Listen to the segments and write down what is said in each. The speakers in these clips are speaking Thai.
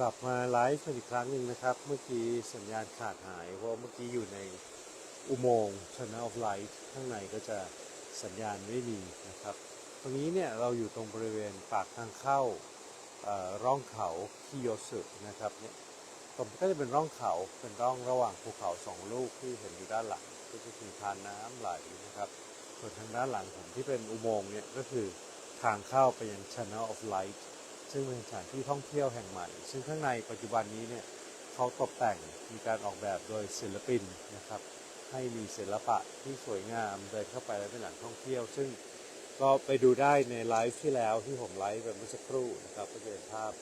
กลับมาไลฟ์กันอีกครั้งหนึ่งนะครับ เมื่อกี้สัญญาณขาดหายเพราะเมื่อกี้อยู่ในอุโมงค์ Channel of Light ข้างในก็จะสัญญาณไม่มีนะครับ ตรงนี้เนี่ยเราอยู่ตรงบริเวณปากทางเข้าอ่อร่องเขาคิโยสึนะครับเนี่ยตรงก็จะเป็นร่องเขาเป็นร่องระหว่างภูเขาสองลูกที่เห็นอยู่ด้านหลัง ก็จะมีทานน้ำไหลนะครับ ส่วนทางด้านหลังผมที่เป็นอุโมงค์เนี่ยก็คือทางเข้าไปยัง Channel of Light ซึ่งเป็นสถานที่ท่องเที่ยวแห่งใหม่ ซึ่งข้างในปัจจุบันนี้เนี่ยเขาตกแต่งมีการออกแบบโดยศิลปินนะครับ ให้มีศิลปะที่สวยงามเดินเข้าไปแล้วเป็นแหล่งท่องเที่ยว ซึ่งก็ไปดูได้ในไลฟ์ที่แล้วที่ผมไลฟ์ไปเมื่อสักครู่นะครับก็จะเห็นภาพ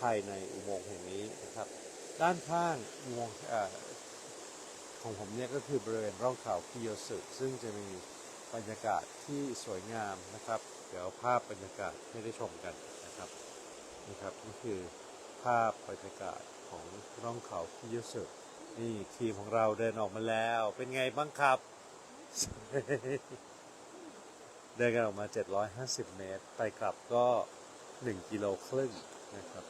ภายในอุโมงค์แห่งนี้นะครับ ด้านข้างอุโมงค์ของผมเนี่ยก็คือบริเวณร่องเขาคิโยสึซึ่งจะมีบรรยากาศที่สวยงามนะครับ เดี๋ยวภาพบรรยากาศให้ได้ชมกัน นะครับนะครับนี่คือภาพบรรยากาศของร่องเขาคิยสึนี่ทีมของเราเดินออกมาแล้ว เป็นไงบ้างครับ เดินกันออกมา 750 เมตร ไปกลับก็ 1 กิโลครึ่งนะครับ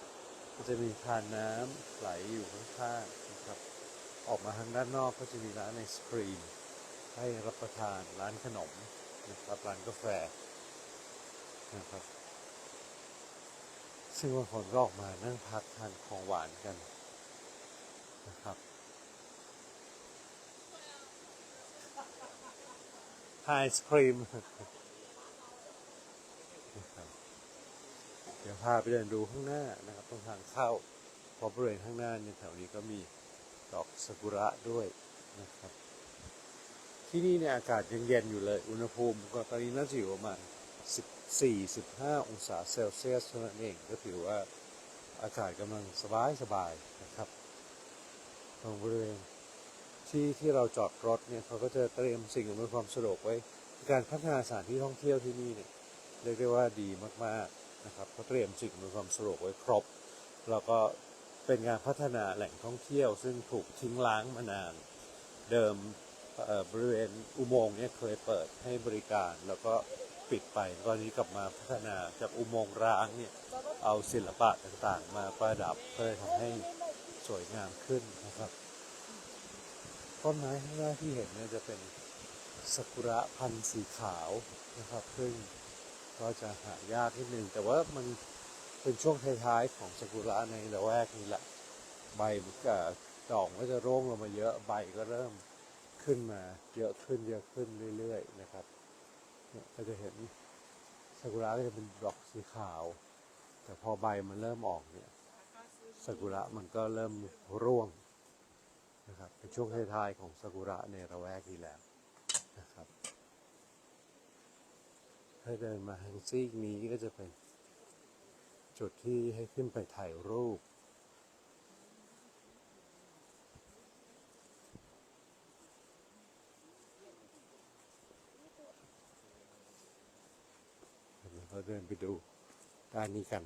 ก็จะมีทานน้ำไหลอยู่ข้างๆนะครับ ออกมาทางด้านนอกก็จะมีร้านไอศครีมให้รับประทานร้านขนมนะครับร้านกาแฟนะครับ ซึ่งบางคนก็ออกมานั่งพักทานของหวานกันนะครับ ไอศครีม เดี๋ยวพาไปเดินดูข้างหน้านะครับ ตรงทางเข้าเพราะบริเวณข้างหน้าเนี่ยแถวนี้ก็มีดอกซากุระด้วยนะครับ ที่นี่เนี่ยอากาศยังเย็นอยู่เลย อุณหภูมิก็ตอนนี้น่าจะอยู่ประมาณ14 15องศาเซลเซียสเท่านั้นเองก็ถือว่าอากาศกำลังสบายสบายนะครับตรงบริเวณที่ที่เราจอดรถเนี่ยเขาก็จะเตรียมสิ่งอำนวยความสะดวกไว้ การพัฒนาสถานที่ท่องเที่ยวที่นี่เนี่ยเรียกได้ว่าดีมากๆนะครับเขาเตรียมสิ่งอำนวยความสะดวกไว้ครบ แล้วก็เป็นการพัฒนาแหล่งท่องเที่ยว ซึ่งถูกทิ้งล้างมานาน เดิมบริเวณอุโมงค์เนี่ยเคยเปิดให้บริการ แล้วก็ ปิดไปตอนนี้กลับมาพัฒนาจากอุโมงค์ร้างเนี่ยเอาศิลปะต่างๆ มาประดับเพื่อทำให้สวยงามขึ้นนะครับต้นไม้ข้างหน้าที่เห็นเนี่ยจะเป็นซากุระพันธุ์สีขาวนะครับ ซึ่งก็จะหายากนิดนึงแต่ว่ามันเป็นช่วงท้ายๆของซากุระในละแวกนี้แหละใบมันก็ดอกก็จะร่วงลงมาเยอะใบก็เริ่มขึ้นมาเยอะขึ้นเยอะขึ้นเรื่อย ๆ นะครับ เนี่ยก็จะเห็นซากุระก็จะเป็นดอกสีขาว แต่พอใบมันเริ่มออกเนี่ยซากุระมันก็เริ่มร่วงนะครับเป็นช่วงท้ายๆของซากุระในระแวกนี้แล้วนะครับถ้าเดินมาทางซีกนี้ก็จะเป็นจุดที่ให้ขึ้นไปถ่ายรูป เดินไปดูด้านนี้กัน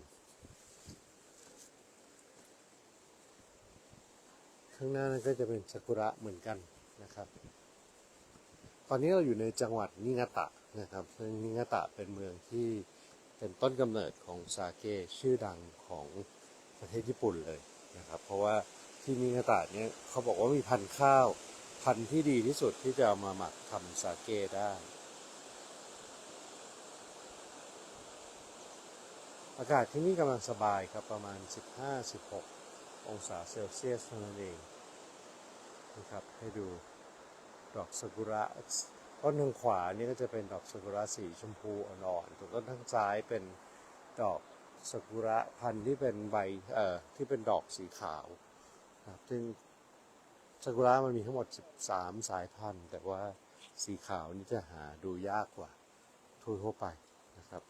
ข้างหน้านั้นก็จะเป็นซากุระเหมือนกันนะครับ ตอนนี้เราอยู่ในจังหวัดนิงาตะนะครับซึ่งนิงาตะเป็นเมืองที่เป็นต้นกำเนิดของซาเกชื่อดังของประเทศญี่ปุ่นเลยนะครับ เพราะว่าที่นิงาตะเนี่ยเขาบอกว่ามีพันธุ์ข้าว พันธุ์ที่ดีที่สุดที่จะเอามาหมักทำซาเกได้ อากาศที่นี่กำลังสบายครับประมาณ 15-16 องศาเซลเซียสเท่านั้นเองนะครับให้ดูดอกซากุระต้นทางขวานี่ก็จะเป็นดอกซากุระสีชมพูอ่อนๆส่วนต้นทางซ้ายเป็นดอกซากุระพันธุ์ที่เป็นใบเอ่อที่เป็นดอกสีขาวนะครับซึ่งซากุระมันมีทั้งหมด 13 สายพันธุ์ แต่ว่าสีขาวนี่จะหาดูยากกว่าทั่วๆไปนะครับ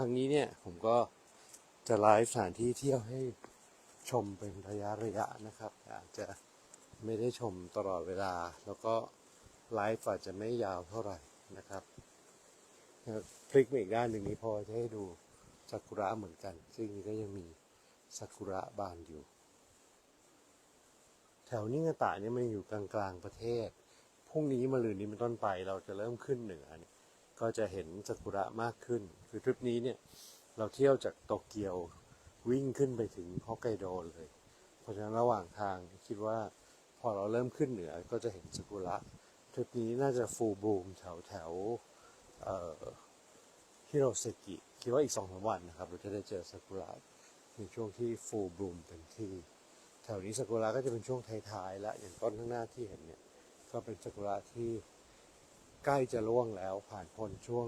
รั้งนี้เนี่ย ผมก็จะไลฟ์สถานที่เที่ยวให้ชมเป็นระยะระยะนะครับอาจจะไม่ได้ชมตลอดเวลา แล้วก็ไลฟ์อาจจะไม่ยาวเท่าไหร่นะครับคลิกมาอีกด้านหนึ่งนี้พอจะให้ดูซากุระเหมือนกัน ซึ่งนี่ก็ยังมีซากุระบานอยู่ แถวนิงาตะเนี่ยมันอยู่กลางๆประเทศพรุ่งนี้มาลืนนี้เป็นต้นไปเราจะเริ่มขึ้นเหนือเนี่ย ก็จะเห็นซากุระมากขึ้น คือทริปนี้เนี่ยเราเที่ยวจากโตเกียววิ่งขึ้นไปถึงฮอกไกโดเลย เพราะฉะนั้นระหว่างทางคิดว่าพอเราเริ่มขึ้นเหนือก็จะเห็นซากุระทริปนี้น่าจะฟูบูมแถวแถวเอ่อฮิโรเซกิคิดว่าอีกสองสามวันนะครับ เราจะได้เจอซากุระในช่วงที่ฟูบูมเต็มที่แถวนี้ซากุระก็จะเป็นช่วงท้ายๆแล้วอย่างต้นข้างหน้าที่เห็นเนี่ยก็เป็นซากุระที่ ใกล้จะร่วงแล้วผ่านพ้นช่วง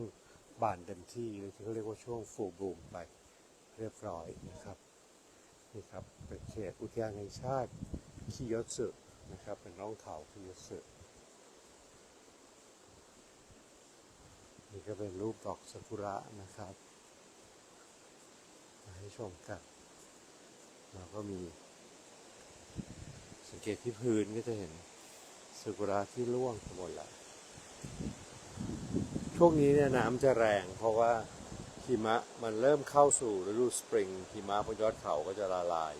บานเต็มที่หรือที่เขาเรียกว่าช่วงฟูบูมไปเรียบร้อยนะครับนี่ครับเป็นเขตอุทยานแห่งชาติคิโยสึนะครับเป็นร่องเขาคิโยสึนี่ก็เป็นรูปดอกซากุระนะครับมาให้ชมกันแล้วก็มี สังเกตที่พื้นก็จะเห็นซากุระที่ร่วงหมดแล้ว ช่วงนี้เนี่ยน้ำจะแรงเพราะว่าหิมะมันเริ่มเข้าสู่ฤดูสปริงหิมะบนยอดเขาก็จะละลาย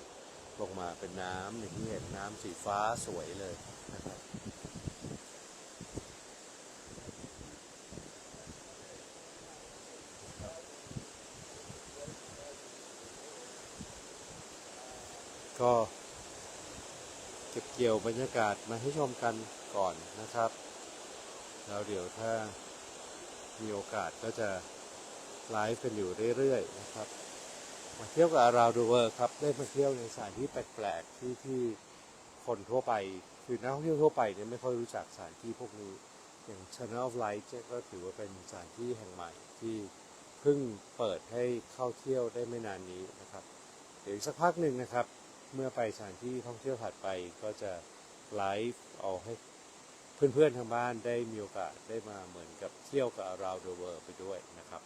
ลงมาเป็นน้ำอย่างที่เห็นน้ำสีฟ้าสวยเลยนะครับก็เก็บเกี่ยวบรรยากาศมาให้ชมกันก่อนนะครับ แล้วเดี๋ยวถ้ามีโอกาสก็จะไลฟ์กันอยู่เรื่อยๆนะครับ มาเที่ยวกับเราดูเวอร์ครับ ได้มาเที่ยวในสถานที่แปลกๆที่ที่คนทั่วไป คือนักท่องเที่ยวทั่วไปเนี่ยไม่ค่อยรู้จักสถานที่พวกนี้ อย่าง Channel of Light ก็ถือว่าเป็นสถานที่แห่งใหม่ที่เพิ่งเปิดให้เข้าเที่ยวได้ไม่นานนี้นะครับเดี๋ยวอีกสักพักหนึ่งนะครับ เมื่อไปสถานที่ท่องเที่ยวถัดไปก็จะไลฟ์เอาให้ เพื่อนๆทางบ้านได้มีโอกาสได้มาเหมือนกับเที่ยวกับราวเดอะเวิร์ไปด้วยนะครับ